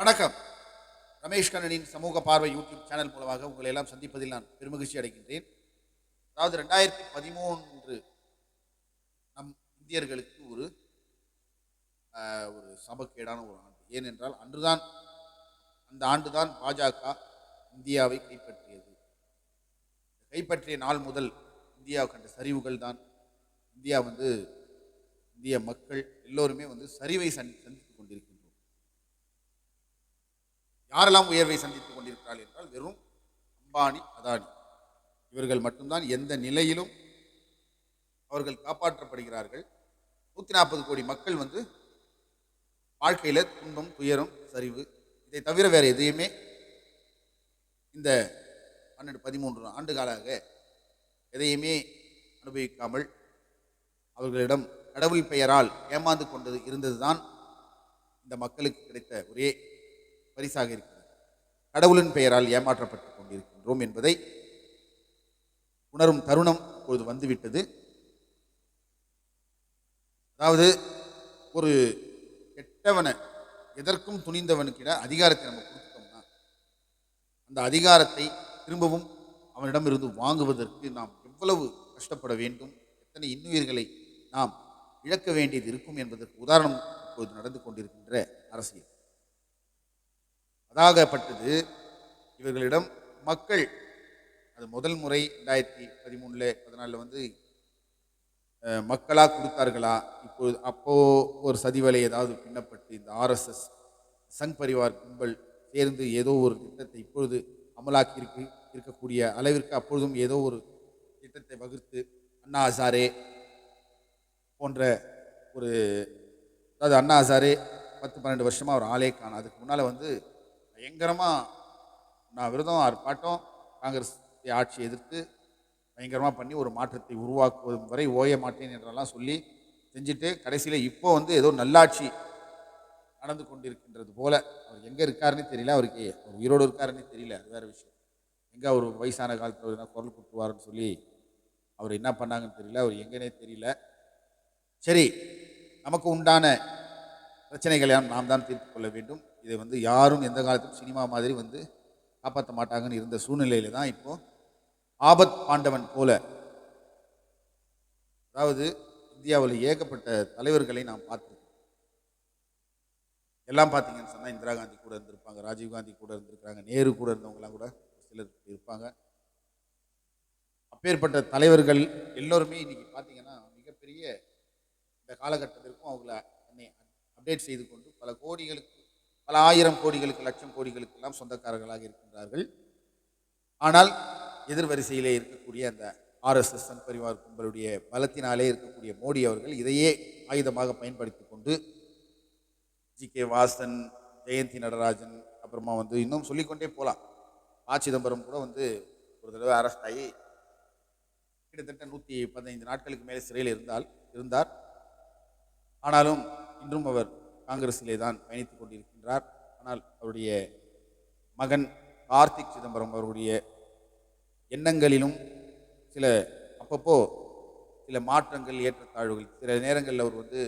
வணக்கம். ரமேஷ் கண்ணனின் சமூக பார்வை யூடியூப் சேனல் மூலமாக உங்களை எல்லாம் சந்திப்பதில் நான் பெருமகிழ்ச்சி அடைகின்றேன். அதாவது ரெண்டாயிரத்தி பதிமூன்று நம் இந்தியர்களுக்கு ஒரு ஒரு சமக்கேடான ஒரு ஆண்டு. ஏனென்றால் அன்றுதான் அந்த ஆண்டுதான் பாஜக இந்தியாவை கைப்பற்றியது. கைப்பற்றிய நாள் முதல் இந்தியா கண்ட சரிவுகள் தான். இந்தியா வந்து இந்திய மக்கள் எல்லோருமே வந்து சரிவை சந்தி சந்தித்துக் கொண்டிருக்கின்றோம் யாரெல்லாம் உயர்வை சந்தித்துக் கொண்டிருக்கிறார்கள் என்றால் வெறும் அம்பானி அதானி. இவர்கள் மட்டும்தான் எந்த நிலையிலும் அவர்கள் காப்பாற்றப்படுகிறார்கள். நூற்றி நாற்பது கோடி மக்கள் வந்து வாழ்க்கையில் துன்பம் துயரம் சரிவு இதை தவிர வேறு எதையுமே இந்த பன்னெண்டு பதிமூன்று ஆண்டு காலாக எதையுமே அனுபவிக்காமல் அவர்களிடம் கடவுள் பெயரால் ஏமாந்து கொண்டது இருந்ததுதான் இந்த மக்களுக்கு கிடைத்த ஒரே பரிசாக இருக்கிறது. கடவுளின் பெயரால் ஏமாற்றப்பட்டு கொண்டிருக்கின்றோம் என்பதை உணரும் தருணம் இப்பொழுது வந்துவிட்டது. அதாவது ஒரு கெட்டவனை எதற்கும் துணிந்தவனுக்கிட அதிகாரத்தை நம்ம கொடுத்துட்டோம்னா அந்த அதிகாரத்தை திரும்பவும் அவனிடமிருந்து வாங்குவதற்கு நாம் எவ்வளவு கஷ்டப்பட வேண்டும் எத்தனை இன்னுயிர்களை நாம் இழக்க வேண்டியது இருக்கும் என்பதற்கு உதாரணம் இப்போது நடந்து கொண்டிருக்கின்ற அரசியல். அதாகப்பட்டது. இவர்களிடம் மக்கள் அது முதல் முறை ரெண்டாயிரத்தி பதிமூணில் பதினாலில் வந்து மக்களாக கொடுத்தார்களா? இப்போது அப்போ ஒரு சதிவலை ஏதாவது பின்னப்பட்டு இந்த ஆர்எஸ்எஸ் சங் பரிவார் கும்பல் சேர்ந்து ஏதோ ஒரு திட்டத்தை இப்பொழுது அமலாக்கி இருக்கு இருக்கக்கூடிய அளவிற்கு அப்பொழுதும் ஏதோ ஒரு திட்டத்தை வகுத்து அண்ணா ஹசாரே போன்ற ஒரு அதாவது அண்ணா ஹசாரே பத்து பன்னெண்டு வருஷமாக அவர் ஆளே காணும் அதுக்கு முன்னால் வந்து பயங்கரமாக நான் விரதம் ஆர்ப்பாட்டம் காங்கிரஸ் ஆட்சி எதிர்த்து பயங்கரமாக பண்ணி ஒரு மாற்றத்தை உருவாக்குவதும் வரை ஓய மாட்டேன் என்றெல்லாம் சொல்லி செஞ்சுட்டு கடைசியில் இப்போ வந்து ஏதோ நல்லாட்சி நடந்து கொண்டிருக்கின்றது போல. அவர் எங்கே இருக்காருன்னு தெரியல. அவருக்கு அவர் உயிரோடு இருக்காருன்னு தெரியல. அது வேறு விஷயம். எங்கே அவர் வயசான காலத்தில் அவர் என்ன குரல் கொடுத்துருவாருன்னு சொல்லி அவர் என்ன பண்ணாங்கன்னு தெரியல. அவர் எங்கேனே தெரியல. சரி நமக்கு உண்டான பிரச்சனைகளை நாம் தான் தீர்த்து கொள்ள வேண்டும். இதை வந்து யாரும் எந்த காலத்திலும் சினிமா மாதிரி வந்து காப்பாற்ற மாட்டாங்கன்னு இருந்த சூழ்நிலையில தான் இப்போது ஆபத் பாண்டவன் போல. அதாவது இந்தியாவில் ஏகப்பட்ட தலைவர்களை நாம் பார்த்துருக்கோம். எல்லாம் பார்த்தீங்கன்னு சொன்னால் இந்திரா காந்தி கூட இருந்திருப்பாங்க ராஜீவ் காந்தி கூட இருந்திருக்காங்க நேரு கூட இருந்தவங்களாம் கூட சிலர் இருப்பாங்க. அப்பேற்பட்ட தலைவர்கள் எல்லோருமே இன்றைக்கி பார்த்தீங்கன்னா மிகப்பெரிய இந்த காலகட்டத்திற்கும் அவங்கள தன்னை அப்டேட் செய்து கொண்டு பல கோடிகளுக்கு பல ஆயிரம் கோடிகளுக்கு லட்சம் கோடிகளுக்கெல்லாம் சொந்தக்காரர்களாக இருக்கின்றார்கள். ஆனால் எதிர்வரிசையிலே இருக்கக்கூடிய அந்த ஆர்எஸ்எஸ் சன் பரிவார் கும்பலுடைய பலத்தினாலே இருக்கக்கூடிய மோடி அவர்கள் இதையே ஆயுதமாக பயன்படுத்தி கொண்டு ஜி கே வாசன் ஜெயந்தி நடராஜன் அப்புறமா வந்து இன்னும் சொல்லிக்கொண்டே போகலாம் ப. சிதம்பரம் கூட வந்து ஒரு தடவை அரெஸ்ட் ஆகி கிட்டத்தட்ட நூற்றி பதினைந்து நாட்களுக்கு மேலே சிறையில் இருந்தால் இருந்தார். ஆனாலும் இன்றும் அவர் காங்கிரஸிலே தான் பயணித்துக் கொண்டிருக்கின்றார். ஆனால் அவருடைய மகன் கார்த்திக் சிதம்பரம் அவருடைய எண்ணங்களிலும் சில அப்பப்போ சில மாற்றங்கள் ஏற்றத்தாழ்வுகள் சில நேரங்களில் அவர் வந்து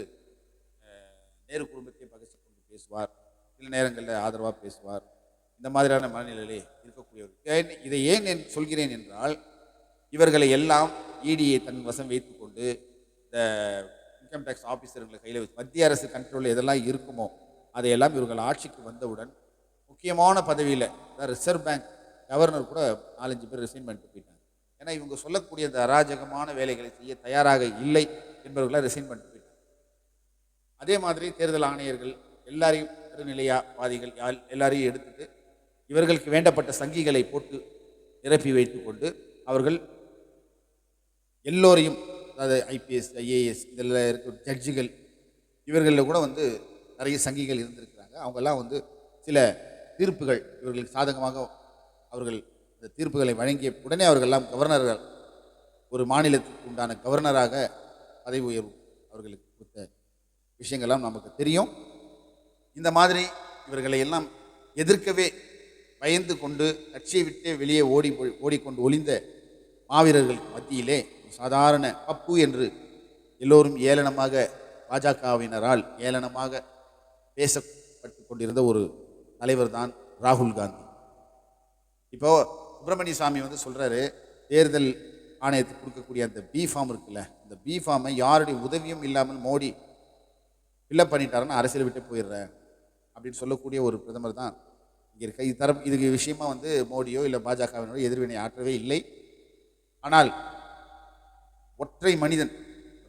நேரு குடும்பத்தை பகைச்சு கொண்டு பேசுவார். சில நேரங்களில் ஆதரவாக பேசுவார். இந்த மாதிரியான மனநிலையிலே இருக்கக்கூடியவர். ஏன் இதை ஏன் சொல்கிறேன் என்றால் இவர்களை எல்லாம் ஈடியை தன் வசம் வைத்துக்கொண்டு இந்த இன்கம் டேக்ஸ் ஆஃபீஸர்களை கையில் வச்சு மத்திய அரசு கண்ட்ரோலில் எதெல்லாம் இருக்குமோ அதையெல்லாம் இவர்கள் ஆட்சிக்கு வந்தவுடன் முக்கியமான பதவியில் ரிசர்வ் பேங்க் கவர்னர் கூட நாலஞ்சு பேர் ரிசைன் பண்ணிட்டு போயிட்டாங்க. ஏன்னா இவங்க சொல்லக்கூடிய அந்த அராஜகமான வேலைகளை செய்ய தயாராக இல்லை என்பவர்களாக ரிசைன் பண்ணிட்டு போயிட்டாங்க. அதே மாதிரி தேர்தல் ஆணையர்கள் எல்லாரையும் திருநிலையாவாதிகள் யார் எல்லாரையும் எடுத்துட்டு இவர்களுக்கு வேண்டப்பட்ட சங்கிகளை போட்டு நிரப்பி வைத்துக்கொண்டு அவர்கள் எல்லோரையும் அதாவது ஐபிஎஸ் ஐஏஎஸ் இதில் இருக்கிற ஜட்ஜுகள் இவர்களில் கூட வந்து நிறைய சங்கிகள் இருந்திருக்கிறாங்க. அவங்கெல்லாம் வந்து சில தீர்ப்புகள் இவர்களுக்கு சாதகமாக அவர்கள் இந்த தீர்ப்புகளை வழங்கிய உடனே அவர்கள்லாம் கவர்னர்கள் ஒரு மாநிலத்துக்கு உண்டான கவர்னராக பதவி உயர்வு அவர்களுக்கு கொடுத்த விஷயங்கள்லாம் நமக்கு தெரியும். இந்த மாதிரி இவர்களை எல்லாம் எதிர்க்கவே பயந்து கொண்டு கட்சியை விட்டே வெளியே ஓடி ஓடிக்கொண்டு ஒளிந்த மாவீரர்களுக்கு மத்தியிலே சாதாரண பப்பு என்று எல்லோரும் ஏளனமாக பாஜகவினரால் ஏளனமாக பேசப்பட்டு கொண்டிருந்த ஒரு தலைவர் தான் ராகுல் காந்தி. இப்போ சுப்பிரமணிய சாமி வந்து சொல்கிறாரு தேர்தல் ஆணையத்துக்கு கொடுக்கக்கூடிய அந்த பி ஃபார்ம் இருக்குல்ல இந்த பி ஃபார்மை யாருடைய உதவியும் இல்லாமல் மோடி ஃபில்லப் பண்ணிட்டாருன்னு அரசியல் விட்டு போயிடுறேன் அப்படின்னு சொல்லக்கூடிய ஒரு பிரதமர் தான் இங்கே இருக்க. இது தர இதுக்கு விஷயமா வந்து மோடியோ இல்லை பாஜகவினரோ எதிர்வினை ஆற்றவே இல்லை. ஆனால் ஒற்றை மனிதன்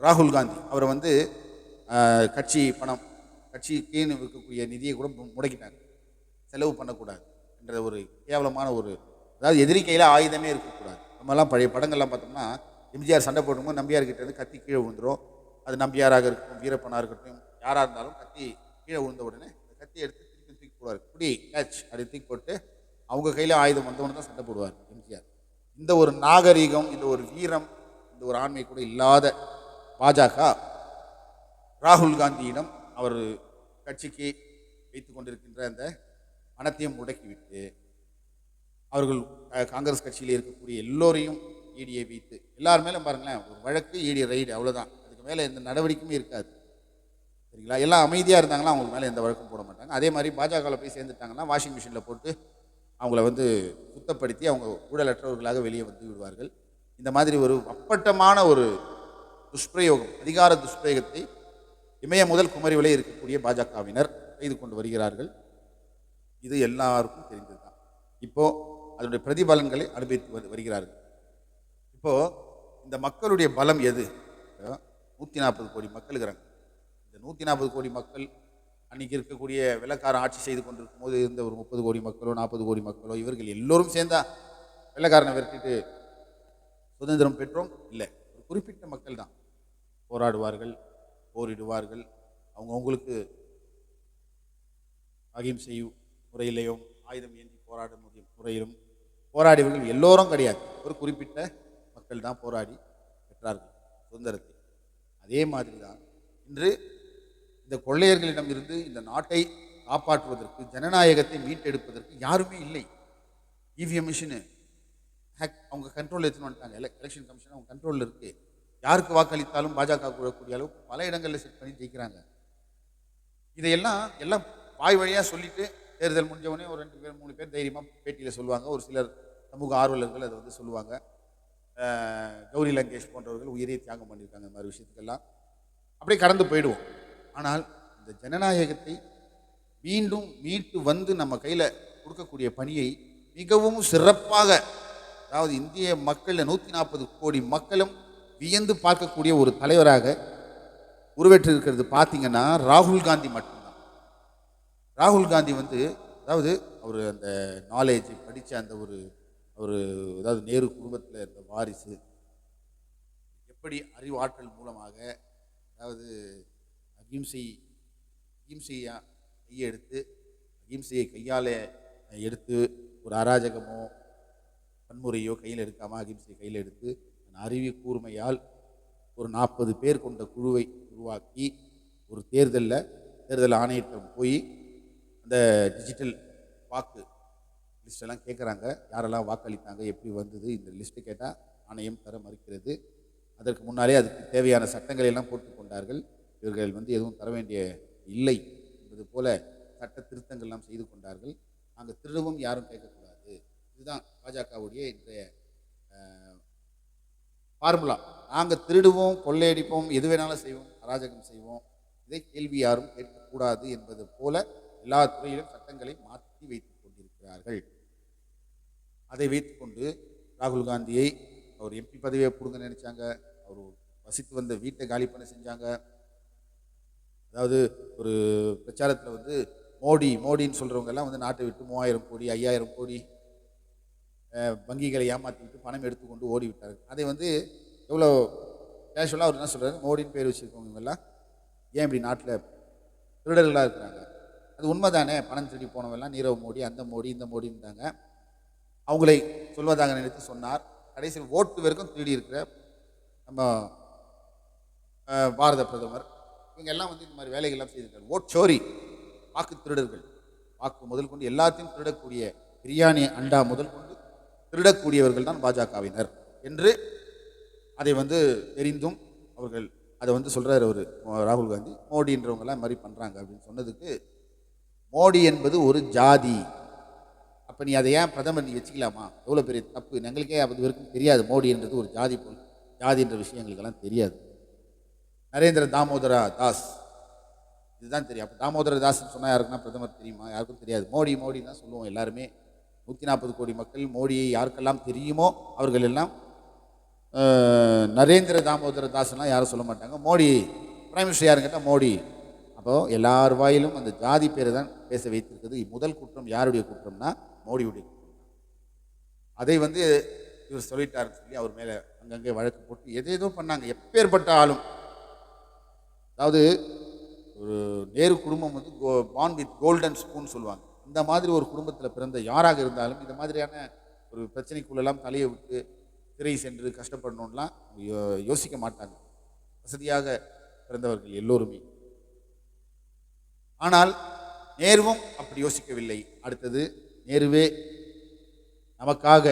ராகுல் காந்தி. அவரை வந்து கட்சி பணம் கட்சிக்குன்னு இருக்கக்கூடிய நிதியை கூட முடக்கிட்டாங்க செலவு பண்ணக்கூடாது என்ற ஒரு கேவலமான ஒரு அதாவது எதிரி கையில் ஆயுதமே இருக்கக்கூடாது. நம்மலாம் பழைய படங்கள்லாம் பார்த்தோம்னா எம்ஜிஆர் சண்டை போடும்போது நம்பியார் கிட்ட இருந்து கத்தி கீழே விழுந்துரும். அது நம்பியாராக இருக்கட்டும் வீரப்பனாக இருக்கட்டும் யாராக இருந்தாலும் கத்தி கீழே விழுந்த உடனே அந்த கத்தி எடுத்து திருப்பி தூக்கி போடுவார். குடி கேட்ச் அப்படி தூக்கி போட்டு அவங்க கையில் ஆயுதம் வந்தவொடனே தான் சண்டை போடுவார் எம்ஜிஆர். இந்த ஒரு நாகரிகம் இந்த ஒரு வீரம் இந்த ஒரு ஆண்மை கூட இல்லாத பாஜக ராகுல் காந்தியிடம் அவர் கட்சிக்கு வைத்து கொண்டிருக்கின்ற அந்த பணத்தையும் முடக்கிவிட்டு அவர்கள் காங்கிரஸ் கட்சியில் இருக்கக்கூடிய எல்லோரையும் ஈடியை வைத்து எல்லார் மேலும் பாருங்களேன் ஒரு வழக்கு ஈடி ரைடு அவ்வளோதான் அதுக்கு மேலே எந்த நடவடிக்கையுமே இருக்காது. சரிங்களா? எல்லாம் அமைதியாக இருந்தாங்கன்னா அவங்க மேலே எந்த வழக்கும் போட மாட்டாங்க. அதே மாதிரி பாஜகவில் போய் சேர்ந்துட்டாங்கன்னா வாஷிங் மிஷினில் போட்டு அவங்கள வந்து சுத்தப்படுத்தி அவங்க ஊழலற்றவர்களாக வெளியே வந்து விடுவார்கள். இந்த மாதிரி ஒரு அப்பட்டமான ஒரு துஷ்பிரயோகம் அதிகார துஷ்பிரயோகத்தை இமய முதல் குமரி வரை இருக்கக்கூடிய பாஜகவினர் செய்து கொண்டு வருகிறார்கள். இது எல்லாருக்கும் தெரிந்தது தான் இப்போ அதனுடைய பிரதிபலன்களை அனுபவித்து வருகிறார்கள். இப்போ இந்த மக்களுடைய பலம் எது? நூற்றி நாற்பது கோடி மக்கள் இருக்கிறாங்க. இந்த நூற்றி நாற்பது கோடி மக்கள் அன்னைக்கு இருக்கக்கூடிய வெள்ளக்காரன் ஆட்சி செய்து கொண்டிருக்கும் போது இருந்த ஒரு முப்பது கோடி மக்களோ நாற்பது கோடி மக்களோ இவர்கள் எல்லோரும் சேர்ந்தா வெள்ளக்காரனை விரட்டிட்டு சுதந்திரம் பெற்றோம்? இல்லை. ஒரு குறிப்பிட்ட மக்கள் தான் போராடுவார்கள் போரிடுவார்கள். அவங்கவுங்களுக்கு அகிம்சை முறையிலையும் ஆயுதம் ஏந்தி போராட முடியும் முறையிலும் போராடியவர்கள் எல்லோரும் கிடையாது. ஒரு குறிப்பிட்ட மக்கள் தான் போராடி பெற்றார்கள் சுதந்திரத்தை. அதே மாதிரி தான் இன்று இந்த கொள்ளையர்களிடம் இருந்து இந்த நாட்டை காப்பாற்றுவதற்கு ஜனநாயகத்தை மீட்டெடுப்பதற்கு யாருமே இல்லை. இவிஎம் மிஷினு ஹேக் அவங்க கண்ட்ரோல் எடுத்துன்னு வந்துட்டாங்க. எலெக்ஷன் கமிஷன் அவங்க கண்ட்ரோலில் இருக்குது யாருக்கு வாக்களித்தாலும் பாஜக கூடக்கூடிய அளவுக்கு பல இடங்களில் செட் பண்ணி ஜெயிக்கிறாங்க. இதையெல்லாம் எல்லாம் வாய் வழியாக சொல்லிட்டு தேர்தல் முடிஞ்சவனே ஒரு ரெண்டு பேர் மூணு பேர் தைரியமாக பேட்டியில் சொல்லுவாங்க. ஒரு சிலர் சமூக ஆர்வலர்கள் அதை வந்து சொல்லுவாங்க. கௌரி லங்கேஷ் போன்றவர்கள் உயிரை தியாகம் பண்ணியிருக்காங்க இந்த மாதிரி விஷயத்துக்கெல்லாம். அப்படியே கடந்து போயிடுவோம். ஆனால் இந்த ஜனநாயகத்தை மீண்டும் மீட்டு வந்து நம்ம கையில் கொடுக்கக்கூடிய பணியை மிகவும் சிறப்பாக அதாவது இந்திய மக்களில் நூற்றி நாற்பது கோடி மக்களும் வியந்து பார்க்கக்கூடிய ஒரு தலைவராக உருவேற்றிருக்கிறது பார்த்தீங்கன்னா ராகுல் காந்தி மட்டும்தான். ராகுல் காந்தி வந்து அதாவது அவர் அந்த நாலேஜ் படித்த அந்த ஒரு ஒரு அதாவது நேரு குடும்பத்தில் இருந்த வாரிசு எப்படி அறிவாற்றல் மூலமாக அதாவது அகிம்சை அகிம்சையை கையெடுத்து அகிம்சையை கையால் எடுத்து ஒரு அராஜகமோ வன்முறையோ கையில் எடுக்காமல் அகிம்சையை கையில் எடுத்து தன் அறிவு கூர்மையால் ஒரு நாற்பது பேர் கொண்ட குழுவை உருவாக்கி ஒரு தேர்தலில் தேர்தல் ஆணையத்திடம் போய் அந்த டிஜிட்டல் வாக்கு லிஸ்டெல்லாம் கேட்குறாங்க யாரெல்லாம் வாக்களித்தாங்க எப்படி வந்தது இந்த லிஸ்ட்டு கேட்டால் ஆணையம் தர மறுக்கிறது. அதற்கு முன்னாலே அதுக்கு தேவையான சட்டங்களை எல்லாம் போட்டுக் கொண்டார்கள். இவர்கள் வந்து எதுவும் தர வேண்டிய இல்லை என்பது போல சட்ட திருத்தங்கள்லாம் செய்து கொண்டார்கள். அங்கே திருடவும் யாரும் கேட்கக்கூடாது இதுதான் பாஜகவுடைய இன்றைய ஃபார்முலா நாங்கள் திருடுவோம் கொள்ளையடிப்போம் எது வேணாலும் செய்வோம் அராஜகம் செய்வோம். இதை கேள்வி யாரும் கேட்கக்கூடாது என்பது போல எல்லா துறையிலும் சட்டங்களை மாற்றி வைத்துக் கொண்டிருக்கிறார்கள். அதை வைத்துக்கொண்டு ராகுல் காந்தியை அவர் எம்பி பதவியை கொடுங்க நினைச்சாங்க. அவர் வசித்து வந்த வீட்டை காலி பண்ண செஞ்சாங்க. அதாவது ஒரு பிரச்சாரத்தில் வந்து மோடி மோடின்னு சொல்கிறவங்க எல்லாம் வந்து நாட்டை விட்டு மூவாயிரம் கோடி ஐயாயிரம் கோடி வங்கிகளை ஏமாற்றிவிட்டு பணம் எடுத்துக்கொண்டு ஓடிவிட்டார்கள். அதை வந்து எவ்வளோ கேஷுவலாக அவர் என்ன சொல்கிறாரு மோடின்னு பேர் வச்சுருக்கவங்க எல்லாம் ஏன் இப்படி நாட்டில் திருடர்களாக இருக்கிறாங்க? அது உண்மைதானே? பணம் திருடி போனவெல்லாம் நீரவ் மோடி அந்த மோடி இந்த மோடின்றாங்க அவங்களை சொல்வதாக நினைத்து சொன்னார். கடைசியில் ஓட்டு வரைக்கும் திருடி இருக்கிற நம்ம பாரத பிரதமர். இவங்க எல்லாம் வந்து இந்த மாதிரி வேலைகள்லாம் செய்திருக்காங்க ஓட் சோரி வாக்கு திருடர்கள். வாக்கு முதல் கொண்டு எல்லாத்தையும் திருடக்கூடிய பிரியாணி அண்டா முதல் கொண்டு திருடக்கூடியவர்கள் தான் பாஜகவினர் என்று அதை வந்து தெரிந்தும் அவர்கள் அதை வந்து சொல்கிறார் அவர் ராகுல் காந்தி. மோடின்றவங்கலாம் மாதிரி பண்ணுறாங்க அப்படின்னு சொன்னதுக்கு மோடி என்பது ஒரு ஜாதி. அப்போ நீ அதை ஏன் பிரதமர் நீ வச்சுக்கலாமா? எவ்வளோ பெரிய தப்பு. எங்களுக்கே அது வரைக்கும் தெரியாது. மோடி என்றது ஒரு ஜாதி போல் ஜாதி என்ற விஷயம் எங்களுக்கெல்லாம் தெரியாது. நரேந்திர தாமோதரா தாஸ். இதுதான் தெரியும். அப்போ தாமோதர தாஸ்ன்னு சொன்னால் யாருக்குன்னா பிரதமர் தெரியுமா? யாருக்கும் தெரியாது. மோடி மோடி தான் சொல்லுவோம் எல்லாருமே. நூற்றி நாற்பது கோடி மக்கள் மோடியை யாருக்கெல்லாம் தெரியுமோ அவர்கள் எல்லாம் நரேந்திர தாமோதர தாஸ்லாம் யாரும் சொல்ல மாட்டாங்க. மோடி பிரைம் மினிஸ்டர் யாருன்னு கேட்டால் மோடி. அப்போது எல்லார் வாயிலும் அந்த ஜாதி பேரை தான் பேச வைத்திருக்கிறது முதல் குற்றம் யாருடைய குற்றம்னா மோடியுடைய குற்றம். அதை வந்து இவர் சொல்லிட்டாருன்னு சொல்லி அவர் மேலே அங்கங்கே வழக்கு போட்டு எதேதோ பண்ணாங்க. எப்பேற்பட்ட ஆளும். அதாவது ஒரு நேரு குடும்பம் வந்து go born with golden spoon சொல்லுவாங்க. இந்த மாதிரி ஒரு குடும்பத்தில் பிறந்த யாராக இருந்தாலும் இந்த மாதிரியான ஒரு பிரச்சனைக்குள்ளெல்லாம் தலையை விட்டு திரை சென்று கஷ்டப்படணும்லாம் யோ- யோசிக்க மாட்டாங்க. வசதியாக பிறந்தவர்கள் எல்லோருமே. ஆனால் நேருவும் அப்படி யோசிக்கவில்லை. அடுத்தது நேருவே நமக்காக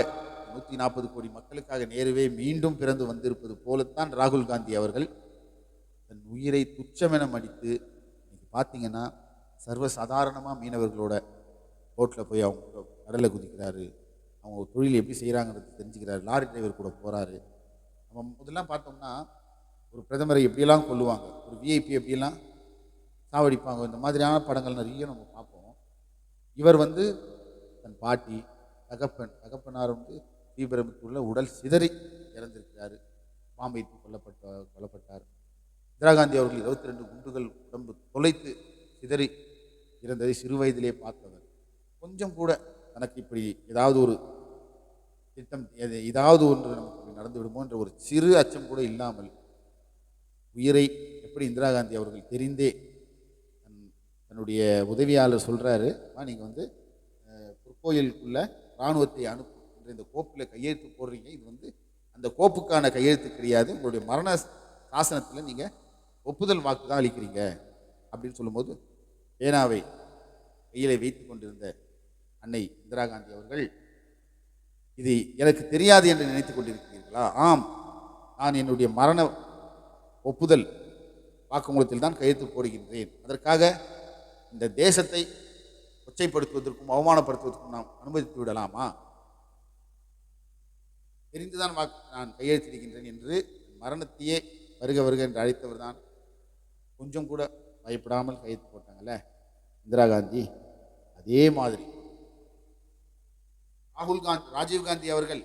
நூற்றி நாற்பது கோடி மக்களுக்காக நேருவே மீண்டும் பிறந்து வந்திருப்பது போலத்தான் ராகுல் காந்தி அவர்கள் தன் உயிரை துச்சமென மடித்து இன்னைக்கு பார்த்தீங்கன்னா சர்வசாதாரணமாக மீனவர்களோட போட்டில் போய் அவங்க கூட கடலில் குதிக்கிறாரு. அவங்க தொழில் எப்படி செய்கிறாங்கிறது தெரிஞ்சுக்கிறாரு. லாரி டிரைவர் கூட போகிறாரு நம்ம முதல்லாம் பார்த்தோம்னா ஒரு பிரதமரை எப்படியெல்லாம் கொல்லுவாங்க ஒரு விஐபி எப்படியெல்லாம் சாவடிப்பாங்க இந்த மாதிரியான படங்கள் நிறைய நம்ம பார்ப்போம். இவர் வந்து தன் பாட்டி தகப்பன் தகப்பனார் வந்து ஸ்ரீபெரும்புத்தூரில் உடல் சிதறி இறந்திருக்கிறாரு. பாம்பை கொல்லப்பட்ட கொல்லப்பட்டார். இந்திரா காந்தி அவர்கள் இருபத்தி ரெண்டு குண்டுகள் உடம்பு தொலைத்து சிதறி இறந்ததை சிறு வயதிலே பார்த்தவர். கொஞ்சம் கூட தனக்கு இப்படி ஏதாவது ஒரு திட்டம் எது- ஏதாவது ஒன்று நமக்கு நடந்து விடுமோ என்ற ஒரு சிறு அச்சம் கூட இல்லாமல் உயிரை எப்படி இந்திரா காந்தி அவர்கள் தெரிந்தே தன்னுடைய உதவியாளர் சொல்கிறாரு நீங்கள் வந்து பொற்கோயிலுக்குள்ளே இராணுவத்தை அனுப்பு என்ற இந்த கோப்பில் கையெழுத்து போடுறீங்க. இது வந்து அந்த கோப்புக்கான கையெழுத்து கிடையாது. உங்களுடைய மரண சாசனத்தில் நீங்கள் ஒப்புதல் வாக்கு தான் அளிக்கிறீங்க. அப்படின்னு சொல்லும்போது பேனாவை கையிலே வைத்து கொண்டிருந்த அன்னை இந்திரா காந்தி அவர்கள் இது எனக்கு தெரியாது என்று நினைத்துக் கொண்டிருக்கிறீர்களா? ஆம் நான் என்னுடைய மரண ஒப்புதல் வாக்குமூலத்தில் தான் கையெழுத்து போடுகின்றேன். அதற்காக இந்த தேசத்தை கொச்சைப்படுத்துவதற்கும் அவமானப்படுத்துவதற்கும் நாம் அனுமதித்து விடலாமா? தெரிந்துதான் வாக்கு நான் கையெழுத்திடுகின்றேன் என்று மரணத்தையே வருக வருக என்று அழைத்தவர் தான். கொஞ்சம் கூட பயப்படாமல் கையெழுத்து போட்டாங்கல்ல இந்திரா காந்தி? அதே மாதிரி. ராகுல் காந்தி ராஜீவ்காந்தி அவர்கள்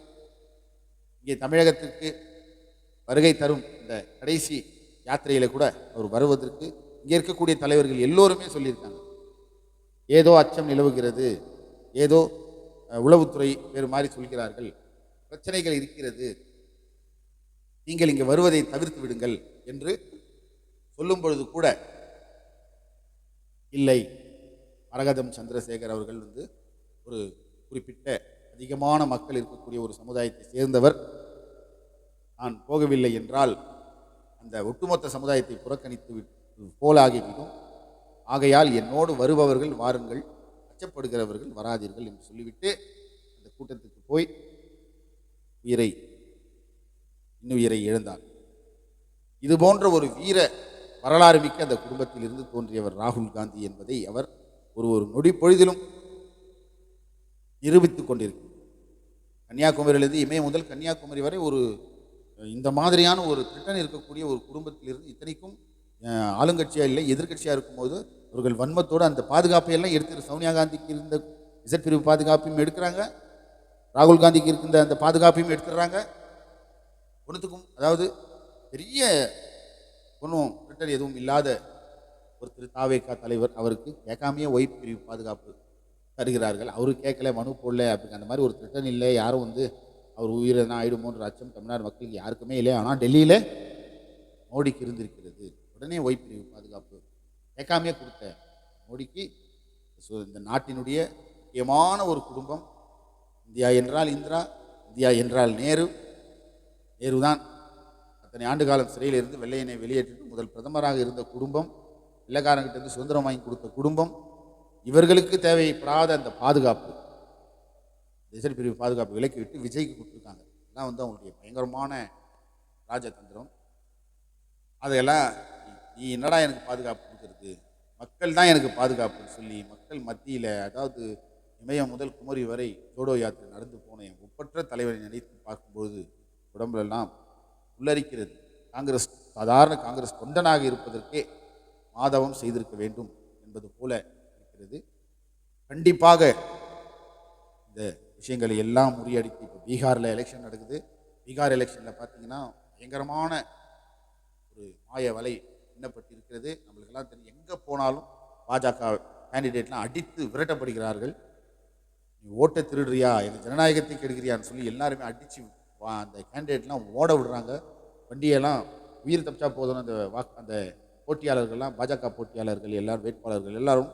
இங்கே தமிழகத்திற்கு வருகை தரும் இந்த கடைசி யாத்திரையில் கூட அவர் வருவதற்கு இங்கே இருக்கக்கூடிய தலைவர்கள் எல்லோருமே சொல்லியிருக்காங்க. ஏதோ அச்சம் நிலவுகிறது ஏதோ உளவுத்துறை வேறு மாதிரி சொல்கிறார்கள் பிரச்சனைகள் இருக்கிறது நீங்கள் இங்கே வருவதை தவிர்த்து விடுங்கள் என்று சொல்லும் பொழுது கூட இல்லை. மரகதம் சந்திரசேகர் அவர்கள் வந்து ஒரு குறிப்பிட்ட அதிகமான மக்கள் இருக்கக்கூடிய ஒரு சமுதாயத்தை சேர்ந்தவர். நான் போகவில்லை என்றால் அந்த ஒட்டுமொத்த சமுதாயத்தை புறக்கணித்து போலாகிவிடும். ஆகையால் என்னோடு வருபவர்கள் வாருங்கள் அச்சப்படுகிறவர்கள் வராதீர்கள் என்று சொல்லிவிட்டு அந்த கூட்டத்துக்கு போய் உயிரை இன்னுயிரை இழந்தார். இது போன்ற ஒரு வீர வரலாறு மிக்க அந்த குடும்பத்திலிருந்து தோன்றியவர் ராகுல் காந்தி என்பதை அவர் ஒரு ஒரு நொடி பொழுதிலும் நிரூபித்துக் கொண்டிருக்கிறார். கன்னியாகுமரியிலிருந்து இமய முதல் கன்னியாகுமரி வரை ஒரு இந்த மாதிரியான ஒரு திட்டம் இருக்கக்கூடிய ஒரு குடும்பத்திலிருந்து இத்தனைக்கும் ஆளுங்கட்சியாக இல்லை எதிர்க்கட்சியாக இருக்கும்போது அவர்கள் வன்மத்தோடு அந்த பாதுகாப்பை எல்லாம் எடுத்து சோனியா காந்திக்கு இருந்த இசட் பிரிவு பாதுகாப்பையும் எடுக்கிறாங்க. ராகுல் காந்திக்கு இருக்கின்ற அந்த பாதுகாப்பையும் எடுத்துடுறாங்க. ஒன்றுத்துக்கும் அதாவது பெரிய ஒன்றும் ரிட்டர் எதுவும் இல்லாத ஒரு திரு தாவேகா தலைவர் அவருக்கு கேட்காமையே ஒய்ஃப் பிரிவு பாதுகாப்பு தருகிறார்கள். அவரு கேட்கல மனு போடல அப்படிங்க அந்த மாதிரி ஒரு திட்டம் இல்லை. யாரும் வந்து அவர் உயிரினா ஆயிடுமோன்ற அச்சம் தமிழ்நாடு மக்களுக்கு யாருக்குமே இல்லை. ஆனால் டெல்லியில் மோடிக்கு இருந்திருக்கிறது. உடனே ஒய்ஃப் பிரிவு பாதுகாப்பு கேட்காமையே கொடுத்த மோடிக்கு ஸோ இந்த நாட்டினுடைய முக்கியமான ஒரு குடும்பம் இந்தியா என்றால் இந்திரா இந்தியா என்றால் நேரு. நேரு தான் அத்தனை ஆண்டு காலம் சிறையில் இருந்து வெள்ளையனை வெளியேற்றிட்டு முதல் பிரதமராக இருந்த குடும்பம். வெள்ளக்காரங்கிட்ட இருந்து சுதந்திரம் வாங்கி கொடுத்த குடும்பம். இவர்களுக்கு தேவைப்படாத அந்த பாதுகாப்பு. திசை பிரிவு பாதுகாப்பு விலக்கி விட்டு விஜய்க்கு கொடுத்துருக்காங்க. இதெல்லாம் வந்து அவங்களுடைய பயங்கரமான ராஜதந்திரம். அதையெல்லாம் நீ- என்னடா எனக்கு பாதுகாப்பு கொடுக்கறது? மக்கள் தான் எனக்கு பாதுகாப்புன்னு சொல்லி மக்கள் மத்தியில் அதாவது இமயம் முதல் குமரி வரை ஜோடோ யாத்திரை நடந்து போன என் ஒப்பற்ற தலைவரை நினைத்து பார்க்கும்போது உடம்புலெல்லாம் உள்ளரிக்கிறது காங்கிரஸ் சாதாரண காங்கிரஸ் தொண்டனாக இருப்பதற்கே மாதவம் செய்திருக்க வேண்டும் என்பது போல இருக்கிறது கண்டிப்பாக இந்த விஷயங்களை எல்லாம் முறியடித்து இப்போ பீகாரில் எலெக்ஷன் நடக்குது. பீகார் எலெக்ஷனில் பார்த்தீங்கன்னா பயங்கரமான ஒரு மாய வலை எண்ணப்பட்டிருக்கிறது. நம்மளுக்கெல்லாம் தெரியும் எங்கே போனாலும் பாஜக கேண்டிடேட்லாம் அடித்து விரட்டப்படுகிறார்கள். நீ ஓட்டை திருடுறியா? எங்கள் ஜனநாயகத்தை கெடுக்கிறியான்னு சொல்லி எல்லாருமே அடித்து அந்த கேண்டிடேட்லாம் ஓட விடுறாங்க. வண்டியெல்லாம் உயிர் தப்பிச்சா போதும் அந்த வா அந்த போட்டியாளர்கள்லாம் பாஜக போட்டியாளர்கள் எல்லாரும் வேட்பாளர்கள் எல்லாரும்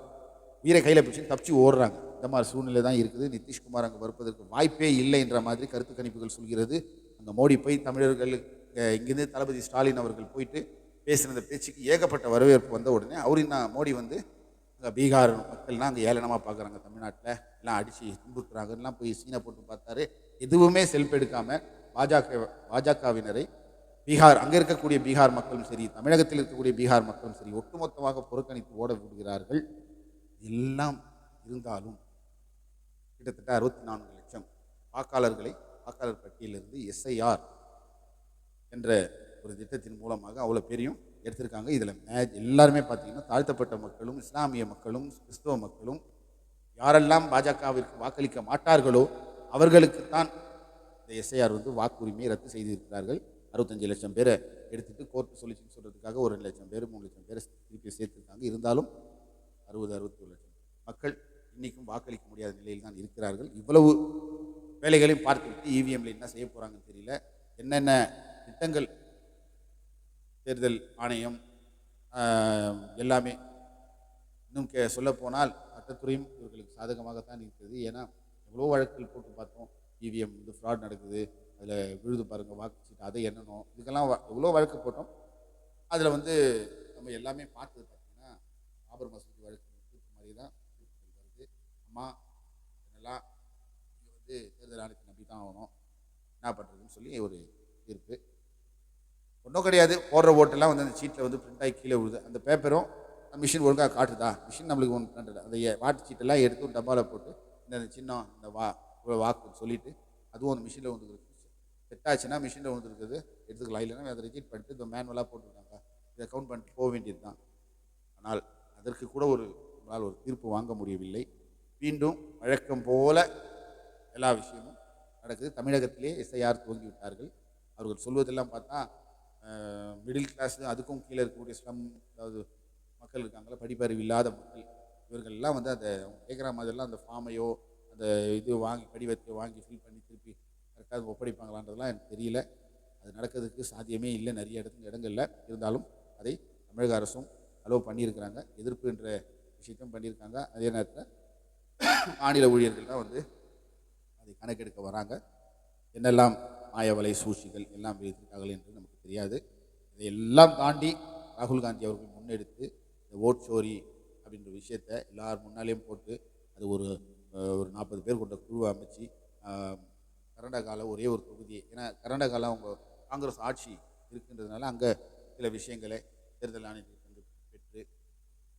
உயிரை கையில் பிடிச்சி தப்பிச்சு ஓடுறாங்க. இந்த மாதிரி சூழ்நிலை தான் இருக்குது. நிதிஷ்குமார் அங்கே வருவதற்கு வாய்ப்பே இல்லை என்ற மாதிரி கருத்து கணிப்புகள் சொல்கிறது. அங்கே மோடி போய் தமிழர்கள் இங்கேருந்து தளபதி ஸ்டாலின் அவர்கள் போயிட்டு பேசின அந்த பேச்சுக்கு ஏகப்பட்ட வரவேற்பு வந்த உடனே அவரின் நான் மோடி வந்து அங்கே பீகார் மக்கள்லாம் அங்கே ஏளனமாக பார்க்குறாங்க தமிழ்நாட்டில். எல்லாம் அடித்து துன்புறுத்துறாங்கலாம் போய் சீனை போட்டு பார்த்தாரு. எதுவுமே செல்ஃப் எடுக்காமல் பாஜக பாஜகவினரை பீகார் அங்கே இருக்கக்கூடிய பீகார் மக்களும் சரி தமிழகத்தில் இருக்கக்கூடிய பீகார் மக்களும் சரி ஒட்டுமொத்தமாக புறக்கணித்து ஓட விடுகிறார்கள். எல்லாம் இருந்தாலும் கிட்டத்தட்ட அறுபத்தி நான்கு லட்சம் வாக்காளர்களை வாக்காளர் பட்டியலிருந்து எஸ்ஐஆர் என்ற ஒரு திட்டத்தின் மூலமாக அவ்வளோ பேரையும் எடுத்திருக்காங்க. இதில் மேஜ் எல்லாருமே பார்த்தீங்கன்னா தாழ்த்தப்பட்ட மக்களும் இஸ்லாமிய மக்களும் கிறிஸ்துவ மக்களும் யாரெல்லாம் பாஜகவிற்கு வாக்களிக்க மாட்டார்களோ அவர்களுக்குத்தான் இந்த எஸ்ஐஆர் வந்து வாக்குரிமையை ரத்து செய்திருக்கிறார்கள். அறுபத்தஞ்சு லட்சம் பேரை எடுத்துகிட்டு கோர்ட்டு சொல்லிச்சுன்னு சொல்கிறதுக்காக ஒரு ரெண்டு லட்சம் பேர் மூணு லட்சம் பேர் திருப்பி சேர்த்துருக்காங்க. இருந்தாலும் அறுபது அறுபத்தி மக்கள் இன்றைக்கும் வாக்களிக்க முடியாத நிலையில் தான் இருக்கிறார்கள். இவ்வளவு வேலைகளையும் பார்த்துவிட்டு இவிஎம்ல என்ன செய்ய போகிறாங்கன்னு தெரியல. என்னென்ன திட்டங்கள் தேர்தல் ஆணையம் எல்லாமே இன்னும் கே சொல்லப்போனால் சட்டத்துறையும் இவர்களுக்கு சாதகமாகத்தான் இருக்கிறது. ஏன்னா எவ்வளோ வழக்குகள் போட்டு பார்த்தோம். இவிஎம் வந்து ஃப்ராட் நடக்குது. அதில் விழுது பாருங்கள் வாக்குச்சீட்டு அதை எண்ணணும். இதுக்கெல்லாம் வ- எவ்வளோ வழக்கு போட்டோம். அதில் வந்து நம்ம எல்லாமே பார்த்தது பார்த்தீங்கன்னா பாபர் மசூதி வழக்கு மாதிரி தான் அம்மா இதெல்லாம் நீங்கள் வந்து தேர்தல் ஆணையத்தை நம்பி தான் ஆகணும் என்ன பண்ணுறதுன்னு சொல்லி ஒரு தீர்ப்பு. ஒன்றும் கிடையாது. போடுற ஓட்டெல்லாம் வந்து அந்த சீட்டில் வந்து பிரிண்ட் ஆகி கீழே விழுது. அந்த பேப்பரும் மிஷின் ஒழுங்காக காட்டுதா? மிஷின் நம்மளுக்கு ஒன்று பண்ணுறது அந்த எ- வாட்டு சீட்டெல்லாம் எடுத்து ஒரு டப்பாவில் போட்டு இந்த சின்னம் இந்த வா இவ்வளோ வாக்குன்னு சொல்லிட்டு அதுவும் அந்த மிஷினில் வந்துருக்கு செட் ஆச்சுன்னா மிஷினில் வந்துருக்குது எடுத்துக்கலாம். இல்லைன்னா அதை ரிஜெக்ட் பண்ணிட்டு இந்த மேனுவலாக போட்டுருக்காங்க இதை கவுண்ட் பண்ணிட்டு போக வேண்டியது தான் ஆனால் அதற்கு கூட ஒரு நம்மளால் ஒரு தீர்ப்பு வாங்க முடியவில்லை. மீண்டும் வழக்கம் போல எல்லா விஷயமும் நடக்குது. தமிழகத்திலே எஸ்ஐஆர் துவங்கி விட்டார்கள் அவர்கள் சொல்வதெல்லாம் பார்த்தா மிடில் கிளாஸ் அதுக்கும் கீழே இருக்கக்கூடிய ஸ்லம் அதாவது மக்கள் இருக்காங்களா படிப்பறிவு இல்லாத மக்கள் இவர்கள்லாம் வந்து அந்த கேட்குற மாதிரிலாம் அந்த ஃபார்மையோ அந்த இது வாங்கி படிவத்தை வாங்கி ஃபில் பண்ணி திருப்பி கரெக்டாக ஒப்படைப்பாங்களான்றதெல்லாம் எனக்கு தெரியல. அது நடக்கிறதுக்கு சாத்தியமே இல்லை நிறைய இடத்துல இடங்களில். இருந்தாலும் அதை தமிழக அரசும் அலோவ் பண்ணியிருக்கிறாங்க. எதிர்ப்பு என்ற விஷயத்தையும் பண்ணியிருக்காங்க. அதே நேரத்தில் மாநில ஊழியர்கள்லாம் வந்து அதை கணக்கெடுக்க வராங்க. என்னெல்லாம் மாயவலை சூழ்ச்சிகள் எல்லாம் வைத்திருக்கார்கள் என்று நமக்கு தெரியாது. இதையெல்லாம் தாண்டி ராகுல் காந்தி அவர்கள் முன்னெடுத்து இந்த ஓட் சோரி அப்படின்ற விஷயத்தை எல்லார் முன்னாலேயும் போட்டு அது ஒரு ஒரு நாற்பது பேர் கொண்ட குழுவை அமைச்சு கர்நாடகாவில் ஒரே ஒரு தொகுதி ஏன்னா கர்நாடகாவில் அவங்க காங்கிரஸ் ஆட்சி இருக்கின்றதுனால அங்கே சில விஷயங்களை தேர்தல் ஆணையத்தில் பெற்று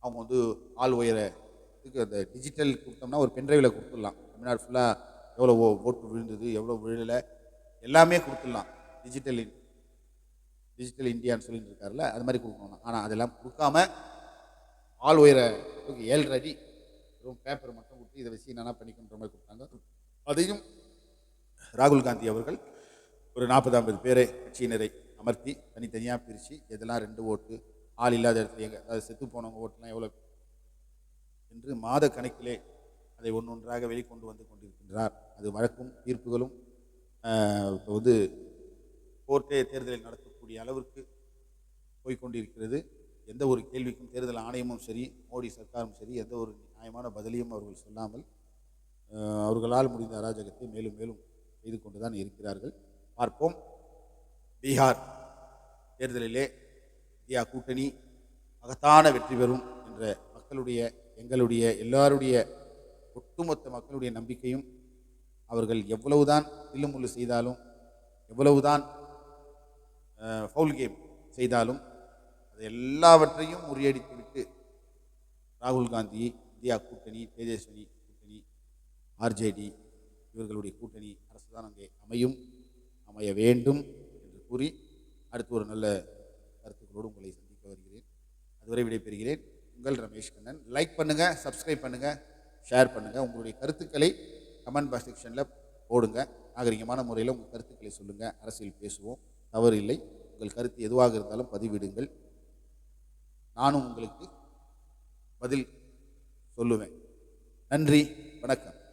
அவங்க வந்து ஆள் உயர இதுக்கு அந்த டிஜிட்டல் கொடுத்தோம்னா ஒரு பென்ட்ரைவில் கொடுத்துடலாம். தமிழ்நாடு ஃபுல்லாக எவ்வளோ ஓ- ஓட்டு விழுந்தது எவ்வளோ விழலை எல்லாமே கொடுத்துடலாம். டிஜிட்டல் இன்- டிஜிட்டல் இந்தியான்னு சொல்லிட்டு இருக்காருல்ல அது மாதிரி கொடுக்கணும் ஆனால் அதெல்லாம் கொடுக்காம ஆள் ஒயரை ஏழரை அடி வெறும் பேப்பர் மட்டும் கொடுத்து இதை வச்சு என்னென்ன பண்ணிக்கின்ற மாதிரி கொடுத்தாங்க. அதையும் ராகுல் காந்தி அவர்கள் ஒரு நாற்பது ஐம்பது பேரை கட்சியினரை அமர்த்தி தனித்தனியாக பிரித்து எதெல்லாம் ரெண்டு ஓட்டு ஆள் இல்லாத இடத்துல எங்கே அதாவது செத்து போனவங்க ஓட்டுலாம் எவ்வளோ என்று மாத கணக்கிலே அதை ஒன்றொன்றாக வெளிக்கொண்டு வந்து கொண்டிருக்கின்றார். அது வழக்கும் தீர்ப்புகளும் இப்போ வந்து கோர்ட்டே தேர்தலை நடத்தக்கூடிய அளவிற்கு போய்கொண்டிருக்கிறது எந்த ஒரு கேள்விக்கும் தேர்தல் ஆணையமும் சரி மோடி சர்க்காரும் சரி எந்த ஒரு நியாயமான பதிலையும் அவர்கள் சொல்லாமல் அவர்களால் முடிந்த அராஜகத்தை மேலும் மேலும் செய்து கொண்டு தான் இருக்கிறார்கள். பார்ப்போம். பீகார் தேர்தலிலே இந்தியா கூட்டணி மகத்தான வெற்றி பெறும் என்ற மக்களுடைய எங்களுடைய எல்லாருடைய ஒட்டுமொத்த மக்களுடைய நம்பிக்கையும் அவர்கள் எவ்வளவுதான் தில்லுமுள்ளு செய்தாலும் எவ்வளவுதான் ஃபவுல் கேம் செய்தாலும் அது எல்லாவற்றையும் முறியடித்துவிட்டு ராகுல் காந்தி இந்தியா கூட்டணி தேஜஸ்வினி கூட்டணி ஆர்ஜேடி இவர்களுடைய கூட்டணி அரசு தான் அங்கே அமையும் அமைய வேண்டும் என்று கூறி அடுத்து ஒரு நல்ல கருத்துக்களோடு உங்களை சந்திக்க வருகிறேன். அதுவரை விடைபெறுகிறேன். உங்கள் ரமேஷ் கண்ணன். லைக் பண்ணுங்கள் சப்ஸ்கிரைப் பண்ணுங்கள் ஷேர் பண்ணுங்கள் உங்களுடைய கருத்துக்களை கமெண்ட் பாக்ஸ் செக்ஷனில் போடுங்க. நாகரிகமான முறையில் உங்கள் கருத்துக்களை சொல்லுங்கள் அரசியல் பேசுவோம். தவறு இல்லை. உங்கள் கருத்து எதுவாக இருந்தாலும் பதிவிடுங்கள். நானும் உங்களுக்கு பதில் சொல்லுவேன். நன்றி. வணக்கம்.